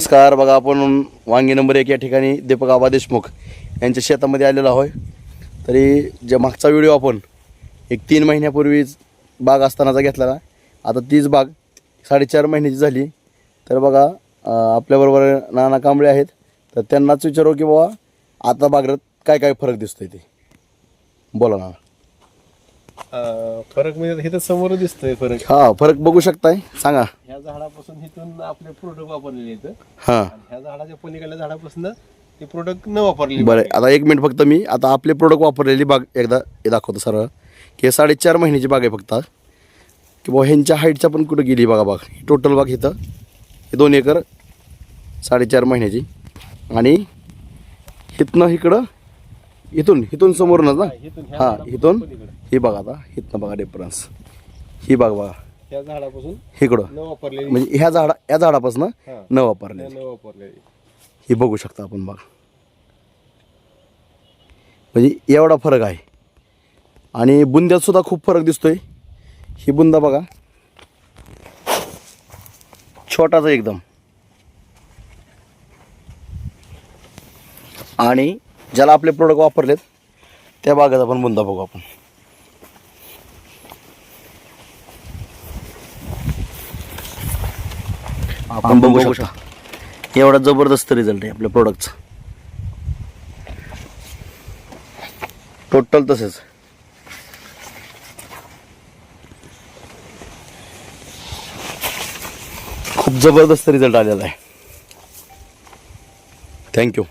नमस्कार. बघा आपण वांगी नंबर एक या ठिकाणी दीपक आबा देशमुख यांच्या शेतामध्ये आलेलो आहोय तरी जे मागचा व्हिडिओ आपण एक तीन महिन्यापूर्वीच बाग असतानाचा घेतला ना आता तीच बाग साडेचार महिन्याची झाली. तर बघा आपल्याबरोबर नाना कांबळे आहेत. तर त्यांनाच विचारू की बाबा आता बागेत काय काय फरक दिसतोय ते? बोला ना फरक म्हणजे हे तर समोर दिसतोय फरक. हा फरक बघू शकताय. सांगा. झाडापासून इथून आपले प्रोडक्ट वापरलेले आहेत. हां. आणि ह्या झाडाच्या पलीकडल्या झाडापासून ते प्रोडक्ट न वापरलेले बरं आता एक मिनिट फक्त मी. आता आपले प्रोडक्ट वापरलेली बाग एकदा हे दाखवतो सरळ. की हे साडेचार महिन्याची बाग आहे फक्त. की बाबा ह्यांच्या हाईटच्या पण कुठं गेली बघा बाग. ही टोटल बाग इथं. हे दोन एकर साडेचार महिन्याची. आणि इथनं इकडं इथून इथून समोरूनच ना? हां इथून. ही बघा आता इथनं बघा डिफरन्स ही बाग बघा. ह्या झाडापासून इकडं. न वापरलेली. म्हणजे ह्या झाडा या झाडापासून हां. न वापरले न वापरलेली. ही बघू शकता आपण बघा. म्हणजे एवढा फरक आहे. आणि बुंद्यात सुद्धा खूप फरक दिसतोय. ही बुंदा बघा. छोटाच आहे एकदम. आणि ज्याला आपले प्रोडक्ट वापरलेत त्या बागेत आपण बुंदा बघू आपण. आपण बघू शकता. एवढा जबरदस्त रिझल्ट आहे आपल्या प्रोडक्टचा टोटल तसेच. खूप जबरदस्त रिझल्ट आलेला आहे. थँक्यू